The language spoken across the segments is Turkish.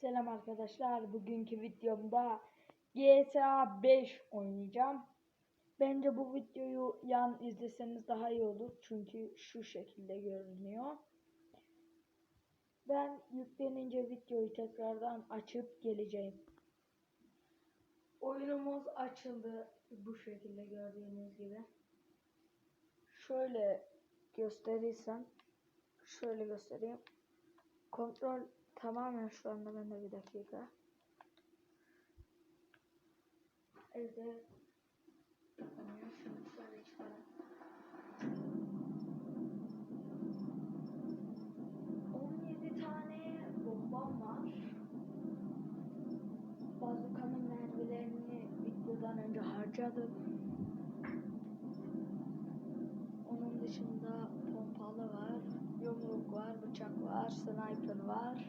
Selam arkadaşlar. Bugünkü videomda GTA 5 oynayacağım. Bence bu videoyu yan izleseniz daha iyi olur. Çünkü şu şekilde görünüyor. Ben yüklenince videoyu tekrardan açıp geleceğim. Oyunumuz açıldı. Bu şekilde gördüğünüz gibi. Şöyle gösterirsem şöyle göstereyim. Kontrol tamamen şu anda bende bir dakika. Evde şunu şöyle çıkaralım. 17 tane bombam var. Bazukanın mermilerini videodan önce harcadım. Onun dışında pompalı var, yumruk var, bıçak var, sniper var.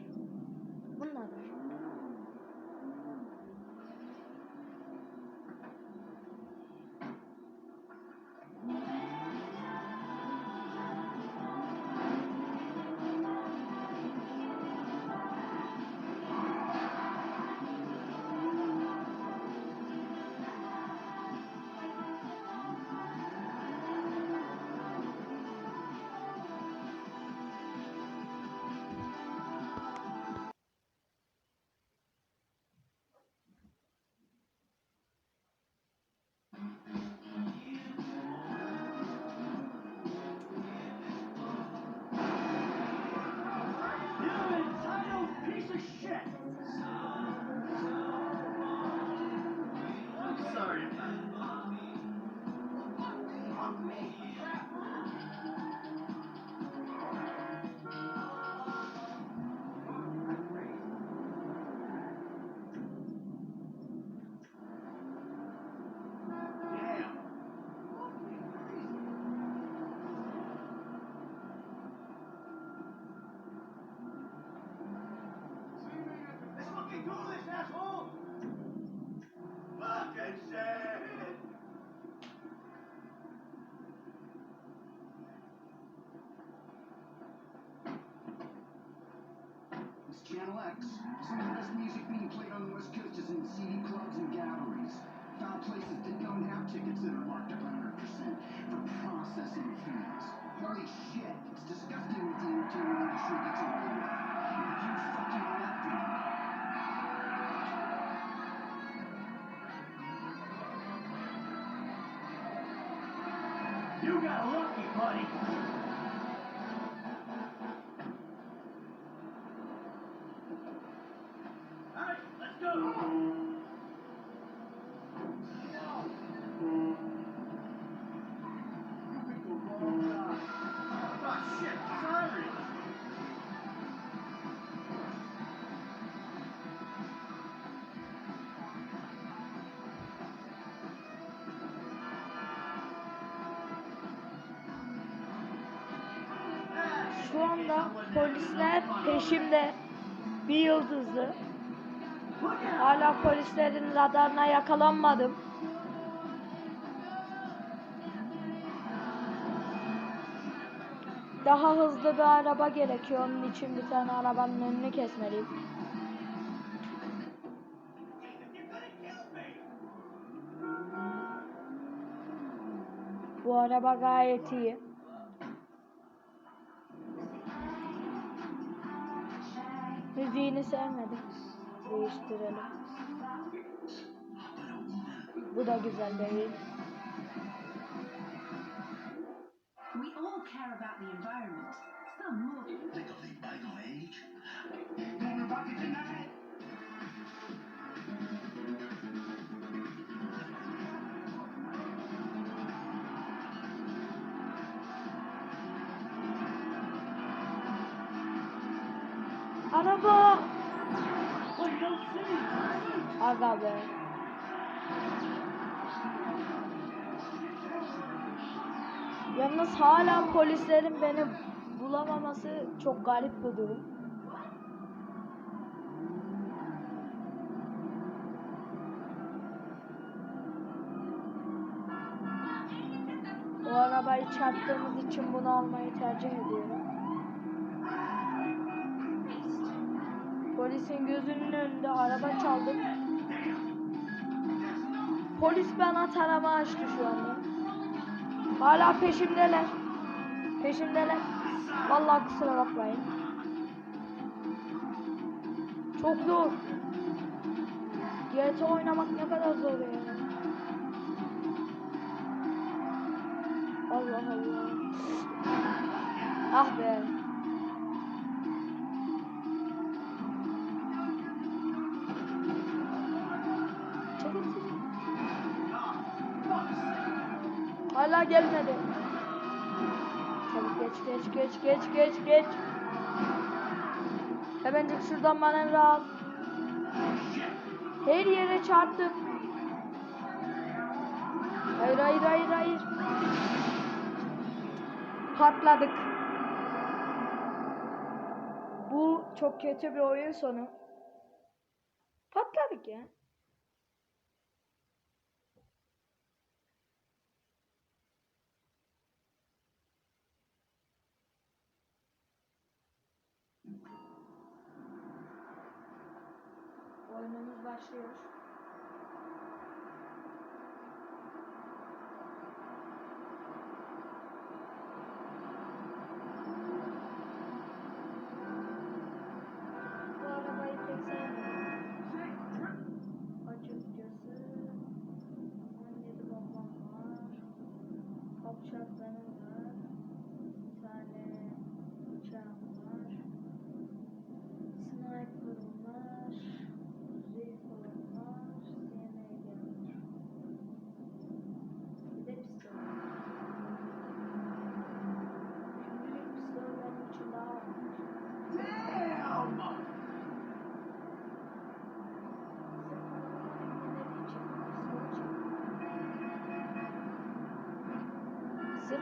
Is in CD clubs and galleries. Found places that don't have tickets that are marked up 100% for processing fees. Holy shit, it's disgusting what the entertainment industry gets away with. You fucking let them. You got lucky, buddy! Alright, let's Şu anda polisler peşimde. Bir yıldızlı. Hala polislerin radarına yakalanmadım. Daha hızlı bir araba gerekiyor. Onun için bir tane arabanın önünü kesmeliyim. Bu araba gayet iyi. Müziğini sevmedim. Değiştirelim. Bu da güzel değil. Araba! Aga be. Yalnız hala polislerin beni bulamaması çok garip bir durum. O arabayı çarptığımız için bunu almayı tercih ediyorum. Polisin gözünün önünde araba çaldım. Polis bana tarama açtı şu anda. Hala peşimdeler. Peşimdeler. Vallahi kusura bakmayın. Çok zor. GTA oynamak ne kadar zor ya. Allah Allah. Ah be. Hala gelmedi. Çabuk geç geç geç geç geç geç. Hemencik şuradan manevra al. Her yere çarptım. Hayır hayır hayır hayır. Patladık. Bu çok kötü bir oyun sonu. Patladık ya. Başlıyor.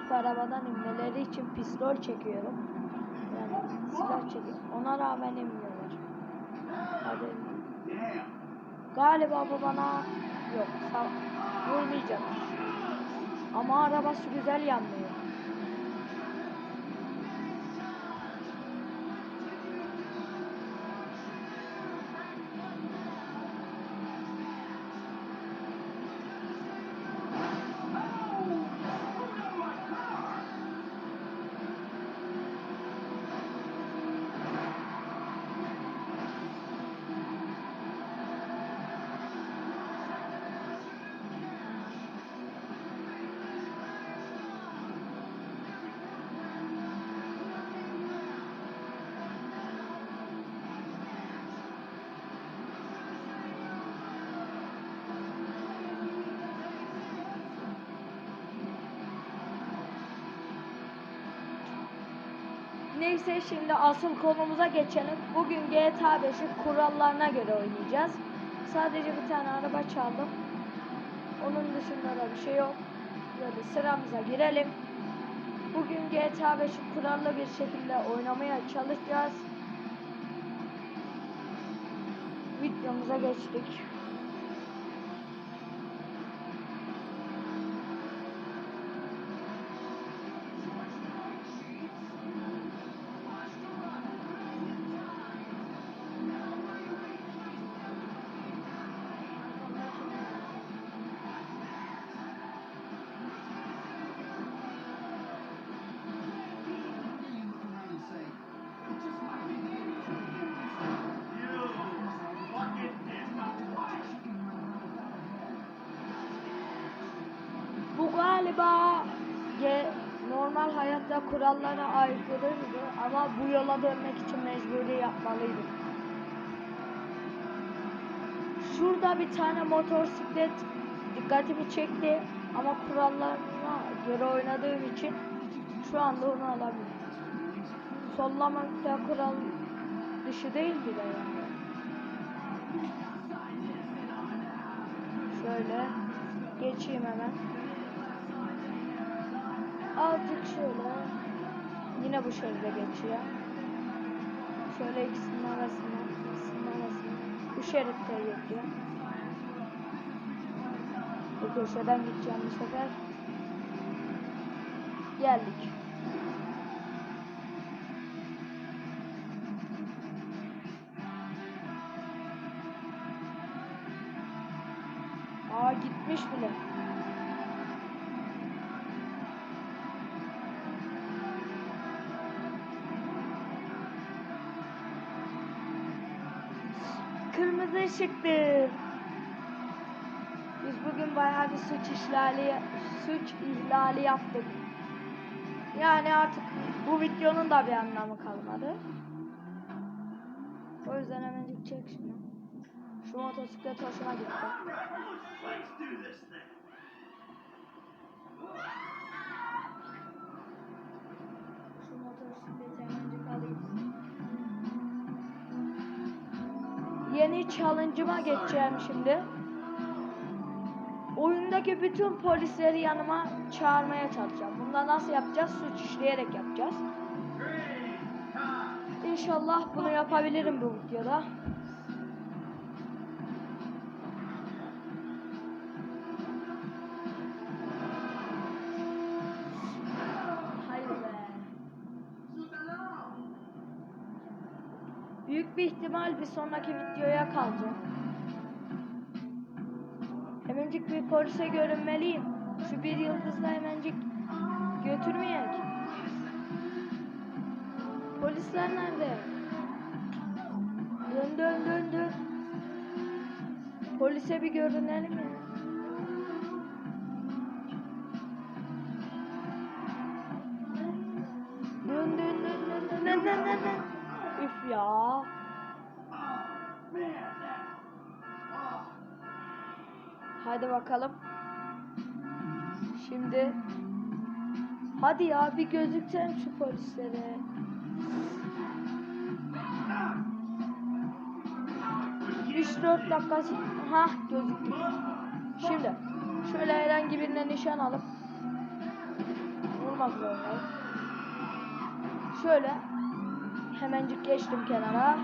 Sırf arabadan inmeleri için pistol çekiyorum. Yani silah çekiyorum. Ona rağmen inmiyorlar. Hadi. Galiba bu bana yok vurmayacak. Ama arabası güzel yanmıyor. Neyse şimdi asıl konumuza geçelim. Bugün GTA 5'i kurallarına göre oynayacağız. Sadece bir tane araba çaldım. Onun dışında da bir şey yok. Böyle sıramıza girelim. Bugün GTA 5'i kurallı bir şekilde oynamaya çalışacağız. Videomuza geçtik. Galiba normal hayatta kurallara aykırıydı ama bu yola dönmek için mecburi yapmalıydım. Şurada bir tane motosiklet dikkatimi çekti ama kurallarına göre oynadığım için şu anda onu alamıyorum. Sollamak da kural dışı değildi de yani. Şöyle geçeyim hemen. Azıcık şöyle. Yine bu şeride geçiyor. Şöyle ikisinin arasında, ikisinin arasında. Bu şeritte geçiyor. Bu köşeden gideceğim bu sefer. Geldik. Aa gitmiş bile. Kırmızı ışıktır. Biz bugün bayağı bir suç ihlali suç ihlali yaptık. Yani artık bu videonun da bir anlamı kalmadı. O yüzden hemen çek şunu. Şu motosiklet hoşuma gitti. Yeni challenge'ıma geçeceğim şimdi. Oyundaki bütün polisleri yanıma çağırmaya çalışacağım. Bunda nasıl yapacağız? Suç işleyerek yapacağız. İnşallah bunu yapabilirim bu videoda. Büyük bir ihtimal bir sonraki videoya kalacak. Hemencik bir polise görünmeliyim. Şu bir yıldızla hemencik götürmeyek. Polisler nerede? Dön dön dön dön. Polise bir görünelim ya. Ya. Bakalım. Şimdi. Hadi ya bir gözüksen şu polislere. Üç dört dakikası. Ha gözüktü. Şimdi şöyle herhangi birine nişan alıp vurmak zorundayım. Şöyle hemencik geçtim kenara.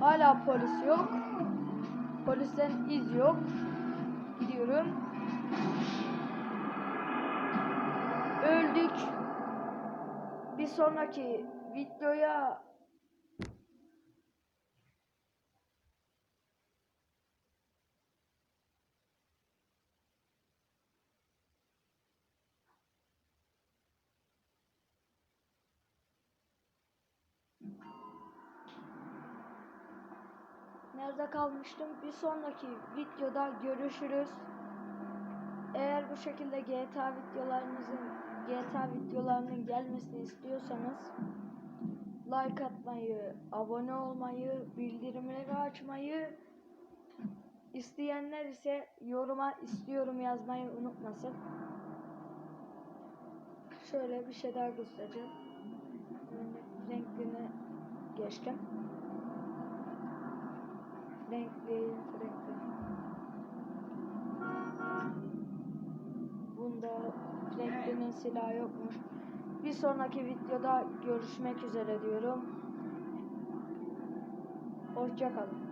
Hala polis yok. Polisten iz yok. Gidiyorum. Öldük. Bir sonraki videoya Kalmıştım? Bir sonraki videoda görüşürüz. Eğer bu şekilde GTA videolarınızın GTA videolarının gelmesini istiyorsanız like atmayı, abone olmayı, bildirimleri açmayı isteyenler ise yoruma istiyorum yazmayı unutmasın. Şöyle bir şey daha göstereceğim. Renklerini geçtim. Renkli, renkli. Bunda renklinin silahı yokmuş. Bir sonraki videoda görüşmek üzere diyorum. Hoşçakalın.